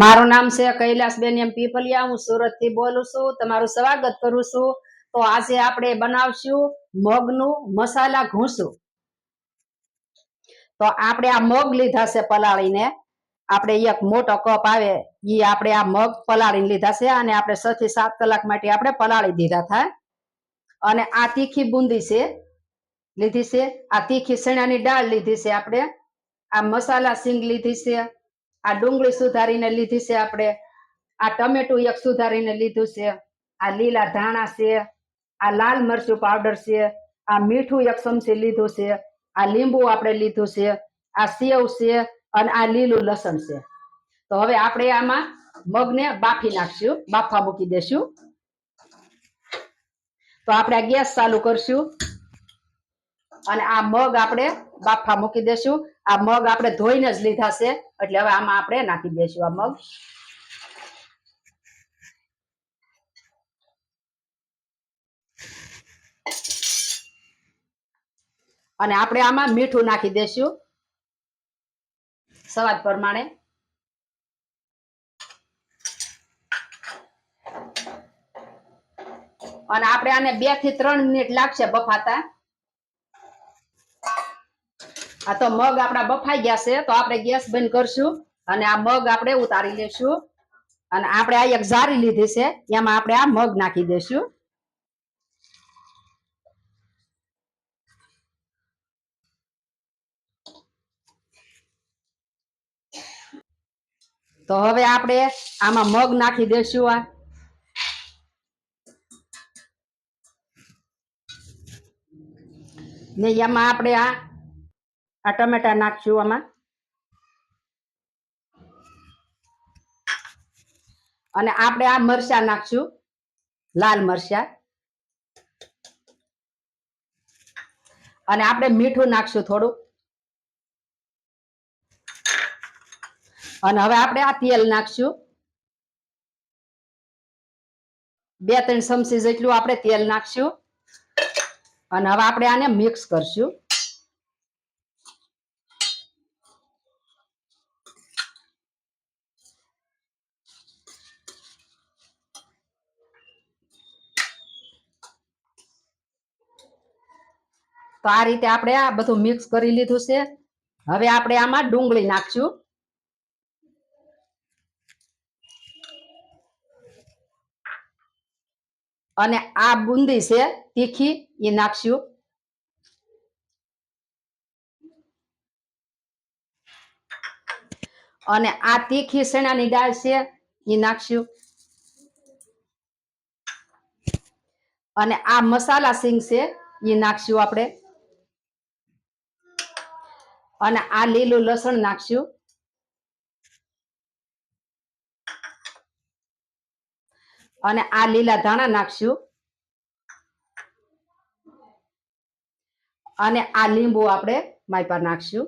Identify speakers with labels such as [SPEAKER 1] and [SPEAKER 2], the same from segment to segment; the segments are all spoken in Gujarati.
[SPEAKER 1] મારું નામ છે કૈલાસબેન એમ પીપલિયા. હું સુરતથી બોલું છું. તમારું સ્વાગત કરું છું. તો આજે આપણે બનાવશું મગનું મસાલા ઘૂંસું. તો આપણે આ મગ લીધા છે પલાળીને. આપણે એક મોટો કપ આવે એ આપણે આ મગ પલાળીને લીધા છે અને આપણે છ થી સાત કલાક માટે આપણે પલાળી દીધા થાય. અને આ તીખી બુંદી છે, લીધી છે. આ તીખી શેણાની દાળ લીધી છે આપણે. આ મસાલા સિંગ લીધી છે. આ ડુંગળી સુધારીને લીધી છે આપણે. આ ટમેટું એક સુધારીને લીધું છે. આ લીલા ધાણા છે. આ લાલ મરચું પાવડર છે. આ મીઠું એક ચમચી લીધું છે. આ લીંબુ આપણે લીધું છે. આ સેવ છે અને આ લીલું લસણ છે. તો હવે આપણે આમાં મગને બાફી નાખશું. બાફા મૂકી દેશું. તો આપણે ગેસ ચાલુ કરશું. અને આ મગ આપણે બાફા મૂકી દેશું. આ મગ આપણે ધોઈને જ લીધા છે. એટલે હવે આમાં આપણે નાખી દેશું આ મગ. અને આપણે આમાં મીઠું નાખી દેશું. સ્વાદ પ્રમાણે. અને આપણે આને બેથી ત્રણ મિનિટ લાગશે બફાતા. આ તો મગ આપણા બફાઈ ગયા છે, તો આપણે ગેસ બંધ કરશું અને આ મગ આપણે ઉતારી લેશું. અને આપણે આ એક જારી લીધી છે, એમાં આપણે આ મગ નાખી દેશું તો હવે આપણે આમાં મગ નાખી દેશું આ. ને એમાં આપણે આ આ ટમેટા નાખશું આમાં. અને આપણે આ મરચા નાખશું, લાલ મરચા. અને આપણે મીઠું નાખશું થોડું અને હવે આપણે આ તેલ નાખશું. બે ત્રણ ચમચી જેટલું આપણે તેલ નાખશું. અને હવે આપણે આને મિક્સ કરશું. તો આ રીતે આપણે આ બધું મિક્સ કરી લીધું છે. હવે આપણે આમાં ડુંગળી નાખશું. અને આ બુંદી છે, તીખી, એ નાખશું. અને આ તીખી ચણાની દાળ છે, એ નાખશું. અને આ મસાલા સિંગ છે, એ નાખશું આપણે. અને આ લીલું લસણ નાખશું. અને આ લીલા ધાણા નાખશું. અને આ લીંબુ આપણે માય પર નાખશું.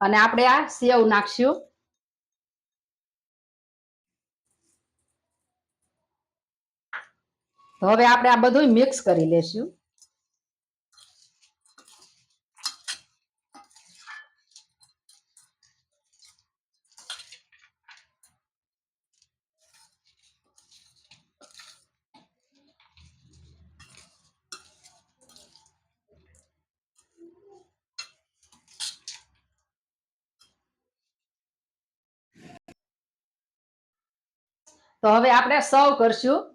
[SPEAKER 1] અને આપણે આ સેવ નાખશું. તો હવે આપણે આ બધું મિક્સ કરી લેશું. તો હવે આપણે સર્વ કરશું.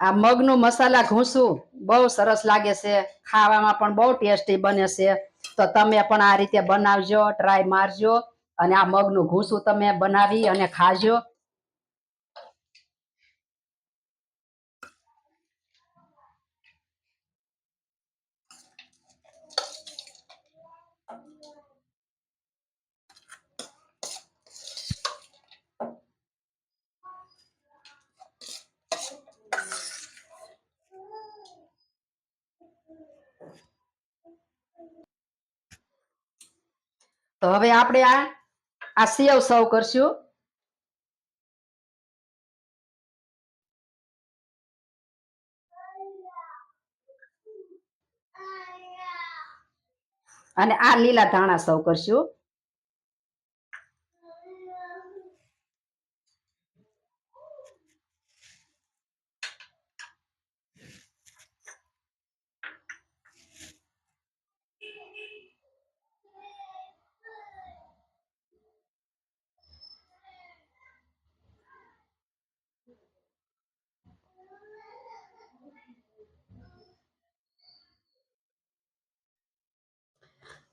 [SPEAKER 1] આ મગનું મસાલા ઘૂસવું બહુ સરસ લાગે છે. ખાવામાં પણ બહુ ટેસ્ટી બને છે. તો તમે પણ આ રીતે બનાવજો ટ્રાય મારજો. અને આ મગનું ઘૂસું તમે બનાવી અને ખાજો. હવે આપણે આ આ સેવ સર્વ કરશું. અને આ લીલા ધાણા સર્વ કરશું.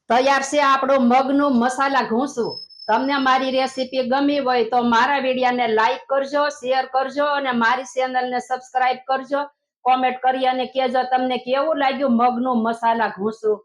[SPEAKER 1] તૈયાર છે આપણો મગનું મસાલા ઘૂંસું. તમને મારી રેસીપી ગમી હોય તો મારા વિડીયાને લાઈક કરજો શેર કરજો અને મારી ચેનલને સબસ્ક્રાઇબ કરજો. કોમેન્ટ કરી અને કહેજો તમને કેવું લાગ્યું મગનું મસાલા ઘૂંસું.